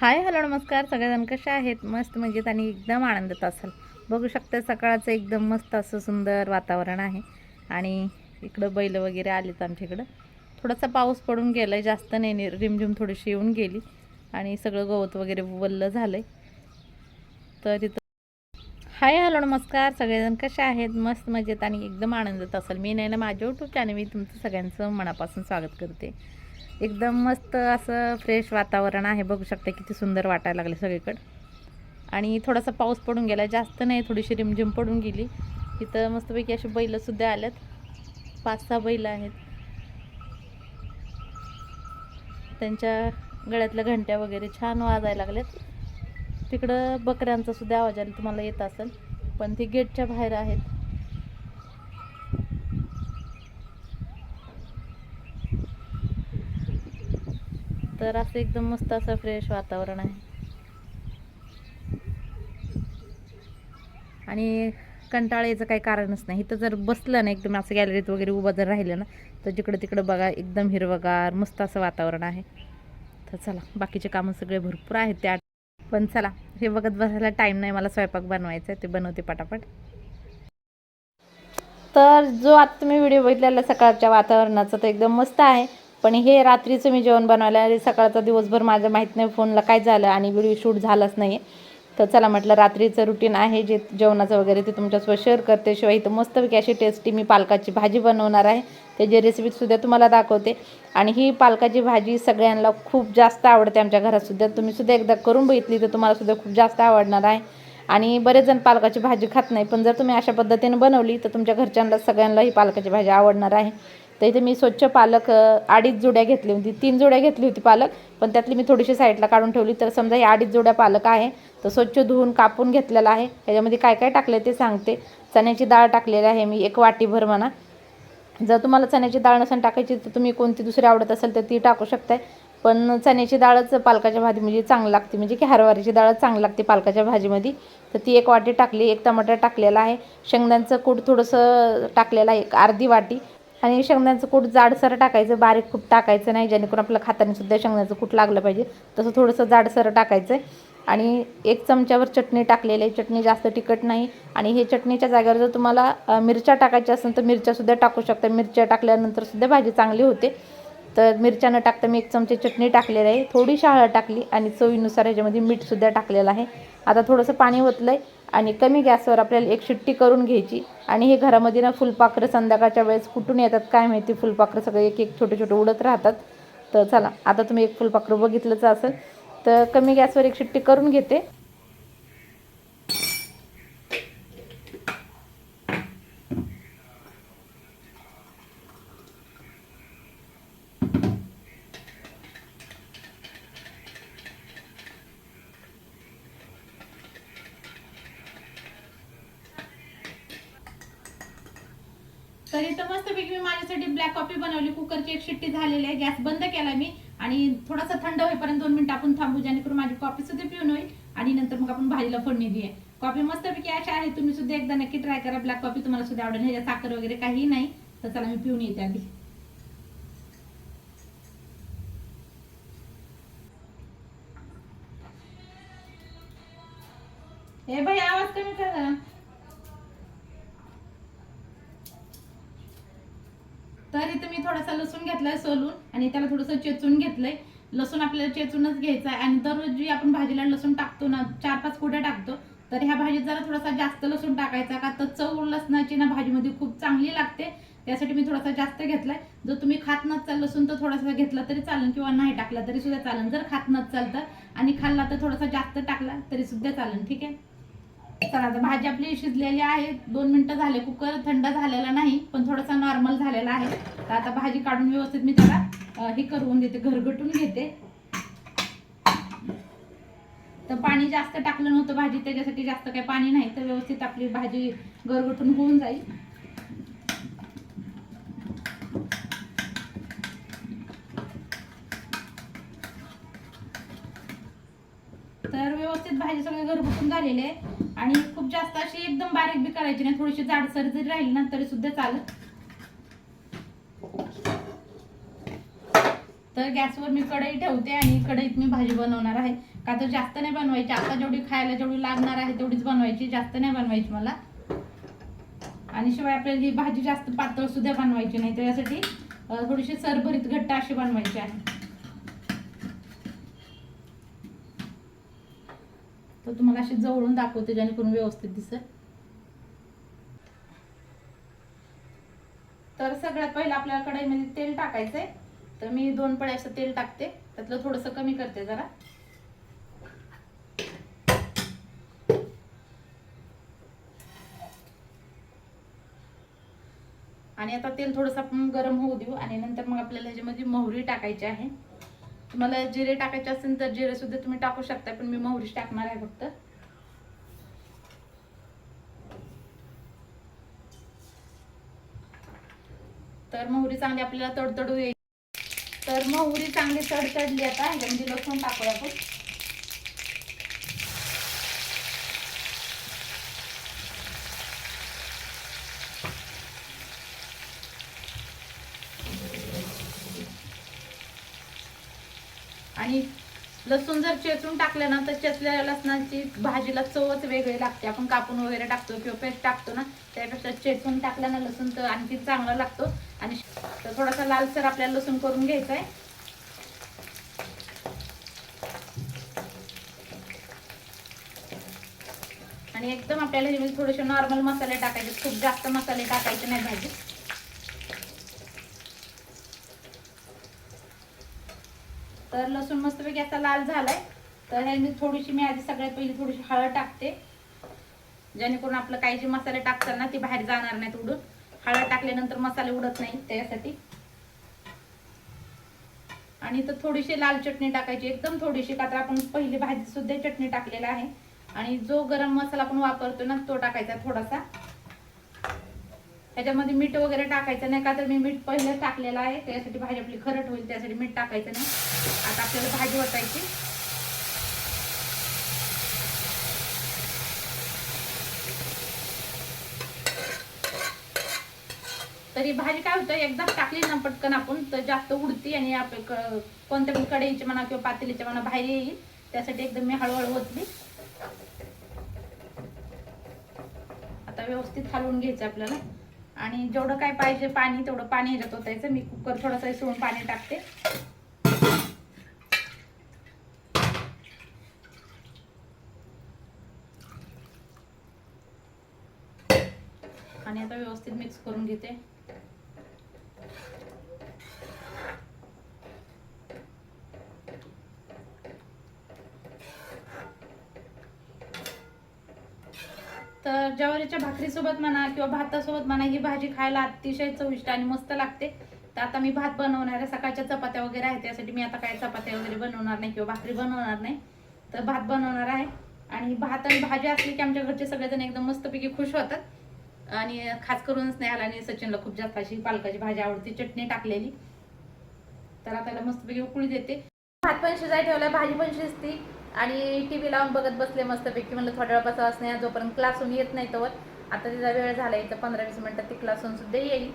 Hi hello नमस्कार. सगळेजण कसे आहेत? मस्त मजेत आणि एकदम आनंदात असाल. बघू शकता सकाळचं एकदम मस्त असं सुंदर वातावरण आहे. आणि इकडं बैल वगैरे आलेत आमच्या इकडं थोडासा पाऊस पडून गेला आहे जास्त नाही रिमझिम थोडीशी येऊन गेली. आणि सगळं गवत वगैरे वल्लं झालं आहे तर इथं हाय हॅलो नमस्कार. सगळेजण कसे आहेत? मस्त मजेत आणि एकदम आनंदात असाल. मी नाही ना माझ्या यूट्यूब चॅनल मी तुमचं सगळ्यांचं मनापासून स्वागत करते. एकदम मस्त असं फ्रेश वातावरण आहे. बघू शकता किती सुंदर वाटायला लागले सगळीकडं. आणि थोडासा पाऊस पडून गेला. जास्त नाही थोडीशी रिमझिम पडून गेली. इथं मस्तपैकी अशी बैलंसुद्धा आल्यात. पाच सहा बैल आहेत. त्यांच्या गळ्यातल्या घंट्या वगैरे छान वाजायला लागल्यात. तिकडं बकऱ्यांचा सुद्धा आवाज आला तुम्हाला येत असेल. पण ते गेटच्या बाहेर आहेत. तर असं एकदम मस्त असं फ्रेश वातावरण आहे. आणि कंटाळा याचं काही कारणच नाही. इथं जर बसलं ना एकदम असं गॅलरीत वगैरे उभं जर राहिलं ना तर जिकडं तिकडं बघा एकदम हिरवगार मस्त असं वातावरण आहे. तर चला बाकीचे कामं सगळे भरपूर आहेत त्या पण चला हे बघत बसायला टाईम नाही मला स्वयंपाक बनवायचा आहे ते बनवते पटापट. तर जो आता तुम्ही व्हिडिओ बघितलेला सकाळच्या वातावरणाचा तर एकदम मस्त आहे. पण हे रात्रीचं मी जेवण बनवायला आणि सकाळचा दिवसभर माझं माहीत नाही फोनला काय झालं आणि व्हिडिओ शूट झालाच नाही तर चला म्हटलं रात्रीचं रुटीन आहे जे जेवणाचं वगैरे ते तुमच्यासोबत शेअर करते. शिवाय इथं मस्तपैकी अशी टेस्टी मी पालकाची भाजी बनवणार आहे. त्याची रेसिपीसुद्धा तुम्हाला दाखवते. आणि ही पालकाची भाजी सगळ्यांना खूप जास्त आवडते. आमच्या घरातसुद्धा तुम्हीसुद्धा एकदा करून बघितली तर तुम्हालासुद्धा खूप जास्त आवडणार आहे. आणि बरेच जण पालकाची भाजी खात नाही. पण जर तुम्ही अशा पद्धतीने बनवली तर तुमच्या घरच्यांना सगळ्यांना ही पालकाची भाजी आवडणार आहे. तर इथे मी स्वच्छ पालक अडीच जुड्या घेतली होती. तीन जुड्या घेतली होती पालक पण त्यातली मी थोडीशी साईडला काढून ठेवली. तर समजा या अडीच जुड्या पालक आहे तर स्वच्छ धुवून कापून घेतलेला आहे. ह्याच्यामध्ये काय काय टाकलं ते सांगते. चण्याची डाळ टाकलेली आहे मी एक वाटीभर म्हणा. जर तुम्हाला चण्याची डाळ नसेल टाकायची तर तुम्ही कोणती दुसरी आवडत असेल तर ती टाकू शकताय. पण चण्याची डाळच पालकाच्या भाजी म्हणजे चांगली लागते. म्हणजे की हरवारीची डाळच चांगली लागते पालकाच्या भाजीमध्ये. तर ती एक वाटी टाकली एक टमाटर टाकलेला आहे. शेंगदांचं कूट थोडंसं टाकलेलं आहे एक अर्धी वाटी. आणि शेंगदाण्याचं कूट जाडसर टाकायचं बारीक कूट टाकायचं नाही जेणेकरून आपलं खाताने सुद्धा शेंगदाण्याचं कूट लागलं पाहिजे. तसं थोडंसं जाडसर टाकायचं आहे आणि एक चमच्यावर चटणी टाकलेली आहे. चटणी जास्त तिखट नाही आणि हे चटणीच्या जागेवर जर तुम्हाला मिरच्या टाकायच्या असेल तर मिरच्यासुद्धा टाकू शकता. मिरच्या टाकल्यानंतर सुद्धा भाजी चांगली होते. तर मिरच्या न टाकता मी एक चमचे चटणी टाकलेली आहे. थोडीशी हळद टाकली आणि चवीनुसार ह्याच्यामध्ये मीठसुद्धा टाकलेलं आहे. आता थोडंसं पाणी ओतलं आहे आणि कमी गॅसवर आपल्याला एक शिट्टी करून घ्यायची. आणि हे घरामध्ये ना फुलपाखरं संध्याकाळच्या वेळेस कुठून येतात काय माहिती फुलपाखरं सगळे एक एक छोटे छोटे उडत राहतात. तर चला आता तुम्ही एक फुलपाखरं बघितलंच असेल. तर कमी गॅसवर एक शिट्टी करून घेते. तर इथं मस्तपैकी मी माझ्यासाठी ब्लॅक कॉफी बनवली. कुकरची एक शिट्टी झालेली आहे. गॅस बंद केला मी. आणि थोडासा थंड होईपर्यंत दोन मिनिटं आपण थांबू जेणेकरून माझी कॉफी सुद्धा पिऊन होईल आणि नंतर मग आपण भाजीला फोडणी देऊया. कॉफी मस्तपैकी अशा आहे. तुम्ही सुद्धा एकदा नक्की ट्राय करा. ब्लॅक कॉफी तुम्हाला सुद्धा आवडेल. ह्याच्या साखर वगैरे काही नाही. तर चला मी पिऊन येते आधी. हे भाई आवाज कमी कर जरा. तर इथं मी थोडासा लसूण घेतलाय सोलून आणि त्याला थोडंसं चेचून घेतलंय. लसूण आपल्याला चेचूनच घ्यायचं आहे आणि दररोज जी आपण भाजीला लसूण टाकतो ना चार पाच कुड्या टाकतो तर ह्या भाजीत जरा थोडासा जास्त लसूण टाकायचा का तर चव लसणाची ना भाजीमध्ये खूप चांगली लागते. त्यासाठी मी थोडासा जास्त घेतलाय. जर तुम्ही खात नसाल लसूण तर थोडासा घेतला तरी चालेल किंवा नाही टाकला तरी सुद्धा चालेल. जर खात नसाल तर आणि खाल्ला तर थोडासा जास्त टाकला तरी सुद्धा चालेल. ठीक आहे? चला आता भाजी आपली शिजलेली आहे. दोन मिनटं झाले कुकर थंड झालेला नाही पण थोडासा नॉर्मल झालेला आहे. तर आता भाजी काढून व्यवस्थित मी त्याला हे करून देते घरगटून घेते. तर पाणी जास्त टाकलं नव्हतं भाजी त्याच्यासाठी जास्त काही पाणी नाही. तर व्यवस्थित आपली भाजी घरगटून होऊन जाईल. तर व्यवस्थित भाजी सगळी घरगुतून झालेली आहे. आणि खूप जास्त अशी एकदम बारीक बी करायची नाही. थोडीशी जाडसर जरी राहील ना तरी सुद्धा चालत तर गॅसवर मी कढई ठेवते आणि कढईत मी भाजी बनवणार आहे. का तर जास्त नाही बनवायची. आता जेवढी खायला जेवढी लागणार आहे तेवढीच बनवायची. जास्त नाही बनवायची मला. आणि शिवाय आपल्याला ही भाजी जास्त पातळ सुद्धा बनवायची नाही. तर यासाठी थोडीशी सरभरीत घट्ट अशी बनवायची आहे. तर तुम्हाला अशी जवळून दाखवते जेणेकरून व्यवस्थित दिसेल. तर सगळ्यात पहिलं आपल्याला कढईमध्ये तेल टाकायचंय. तर मी दोन पळे असं तेल टाकते. त्यातलं थोडंसं कमी करते जरा. आणि आता तेल थोडंसं आपण गरम होऊ देऊ. आणि नंतर मग आपल्याला ह्याच्यामध्ये मोहरी टाकायची आहे. तुम्हाला जिरे टाकायचे असेल तर जिरे सुद्धा तुम्ही टाकू शकता पण मी मोहरीच टाकणार आहे फक्त. तर मोहरी चांगली आपल्याला तडतडू येईल. तर मोहरी चांगली तडतडली आता म्हणजे लसूण टाकूया आपण. आणि लसूण जर चेचून टाकलं ना तर चेचल्या लसणाची भाजीला चवच वेगळी लागते. आपण कापून वगैरे टाकतो किंवा पेस्ट टाकतो ना त्यापेक्षा चेचून टाकलं ना लसूण तर आणखी चांगला लागतो. आणि तर थोडासा लालसर आपल्याला लसूण करून घ्यायचा आहे. आणि एकदम आपल्याला थोडेसे नॉर्मल मसाले टाकायचे. खूप जास्त मसाले टाकायचे नाही भाजीत तर लसूण मस्तपैकी असा लाल झालाय. तर ह्यामध्ये थोडीशी मी आधी सगळ्यात पहिली थोडीशी हळद टाकते. जेणेकरून आपलं काही जे मसाले टाकताना ते बाहेर जाणार नाहीत उडून. हळद टाकल्यानंतर मसाले उडत नाही त्यासाठी. आणि तर थोडीशी लाल चटणी टाकायची. एकदम थोडीशी का तर आपण पहिली भाजी सुद्धा चटणी टाकलेला आहे. आणि जो गरम मसाला आपण वापरतो ना तो टाकायचा थोडासा. त्याच्यामध्ये मीठ वगैरे टाकायचं नाही का तर मी मीठ पहिलं टाकलेलं आहे. त्यासाठी भाजी आपली खरट होईल त्यासाठी मीठ टाकायचं नाही. आता आपल्याला भाजी वाटायची तरी भाजी काय होतं एकदा टाकली ना पटकन आपण तर जास्त उडती आणि कोणत्या पण कढईची म्हणा किंवा पातेलीच्या म्हणा बाहेर येईल. त्यासाठी एकदम मी हळूहळू होतली आता व्यवस्थित हलवून घ्यायचं आपल्याला. आणि जेवढं काय पाहिजे पाणी तेवढं पाणी ह्याच्यात होतायचं मी कुकर थोडंसं सोडून पाणी टाकते. आणि आता व्यवस्थित मिक्स करून घेते. तर ज्वारीच्या भाकरीसोबत म्हणा किंवा भातासोबत म्हणा ही भाजी खायला अतिशय चविष्ट आणि मस्त लागते. तर आता मी भात बनवणार आहे. सकाळच्या चपात्या वगैरे आहेत त्यासाठी मी आता काय चपात्या वगैरे बनवणार नाही किंवा भाकरी बनवणार नाही. तर भात बनवणार आहे. आणि भात आणि भाजी असली की आमच्या घरचे सगळेजण एकदम मस्तपैकी खुश होतात. आणि खास करून स्नेहाला आणि सचिनला खूप जास्त अशी पालकाची भाजी आवडते. चटणी टाकलेली. तर आता त्याला मस्तपैकी उकळी देते. भात पण शिजाय ठेवला भाजी पण शिजती. आणि टी व्ही लावून बघत बसले मस्तपैकी. म्हणलं थोड्या वेळ बसावं असण्या जोपर्यंत क्लासून येत नाही तोवर. आता तिचा वेळ झाला इथं पंधरा वीस मिनटात ती क्लासून सुद्धा येईल.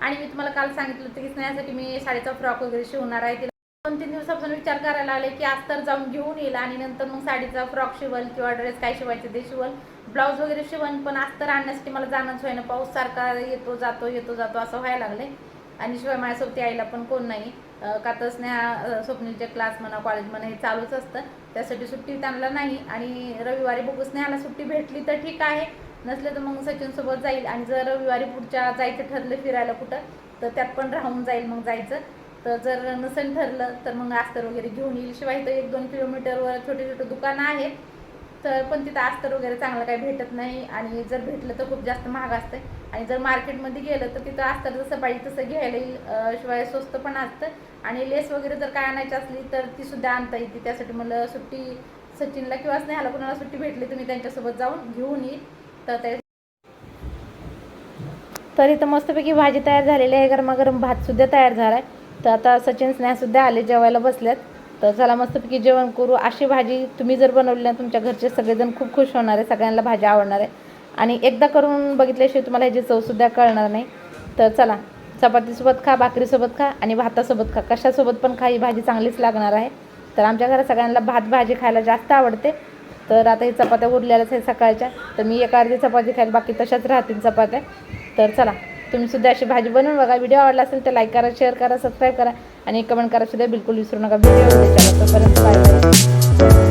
आणि मी तुम्हाला काल सांगितलं होतं की स्नेहासाठी मी शाळेचा फ्रॉक वगैरे शिवणार आहे. तिला दोन तीन दिवसापासून विचार करायला लागले की आज तर जाऊन घेऊन येईल आणि नंतर मग साडीचा फ्रॉक शिवल किंवा ड्रेस काय शिवायचे ते शिवल. ब्लाऊज वगैरे शिवण पण आज तर आणण्यासाठी मला जाणंच होईना. पाऊस सारखा येतो जातो येतो जातो असं व्हायला लागले आणि शिवाय माझ्यासोबत यायला पण कोण नाही. का तर स्नेहा स्वप्नीलचे क्लास म्हणा कॉलेज म्हणा हे चालूच असतं. त्यासाठी सुट्टी त्यांना नाही. आणि रविवारी बघू स्नेहाला सुट्टी भेटली तर ठीक आहे. नसले तर मग सचिनसोबत जाईल. आणि जर रविवारी पुढच्या जायचं ठरलं फिरायला कुठं तर त्यात पण राहून जाईल मग जायचं. तर जर नसेल ठरलं तर मग अस्तर वगैरे घेऊन येईल. शिवाय इथं एक दोन किलोमीटरवर छोटे छोटे दुकानं आहेत. तर पण तिथं अस्तर वगैरे चांगलं काही भेटत नाही. आणि जर भेटलं तर खूप जास्त महाग असतं आणि जर मार्केटमध्ये गेलं तर तिथं अस्तर जसं पाहिजे तसं घ्यायला येईल. शिवाय स्वस्त पण असतं. आणि लेस वगैरे जर काय आणायची असली तर ती सुद्धा आणता येते. त्यासाठी मला सुट्टी सचिनला किंवा स्नेहाला कुणाला सुट्टी भेटली तर मी त्यांच्यासोबत जाऊन घेऊन येईल. तर ते तर इथं मस्तपैकी भाजी तयार झालेली आहे. गरमागरम भात सुद्धा तयार झाला आहे तर आता सचिन स्नेहासुद्धा आले जेवायला बसल्यात तर चला मस्तपैकी जेवण करू. अशी भाजी तुम्ही जर बनवली ना तुमच्या घरचे सगळेजण खूप खुश होणार आहे सगळ्यांना भाजी आवडणार आहे. आणि एकदा करून बघितल्याशिवाय तुम्हाला ह्याची चवसुद्धा कळणार नाही. तर चला चपातीसोबत खा भाकरीसोबत खा आणि भातासोबत खा. कशासोबत पण खा ही भाजी चांगलीच लागणार आहे. तर आमच्या घरात सगळ्यांना भात भाजी खायला जास्त आवडते. तर आता ही चपात्या उरलेल्याच आहे सकाळच्या. तर मी एक अर्धी चपाती खायला बाकी तशाच राहतील चपात्या. तर चला. तुम्हीसुद्धा अशी भाजी बनवून बघा. व्हिडिओ आवडला असेल तर लाईक करा शेअर करा सबस्क्राईब करा आणि कमेंट करासुद्धा बिलकुल विसरू नका. व्हिडिओ तोपर्यंत बाय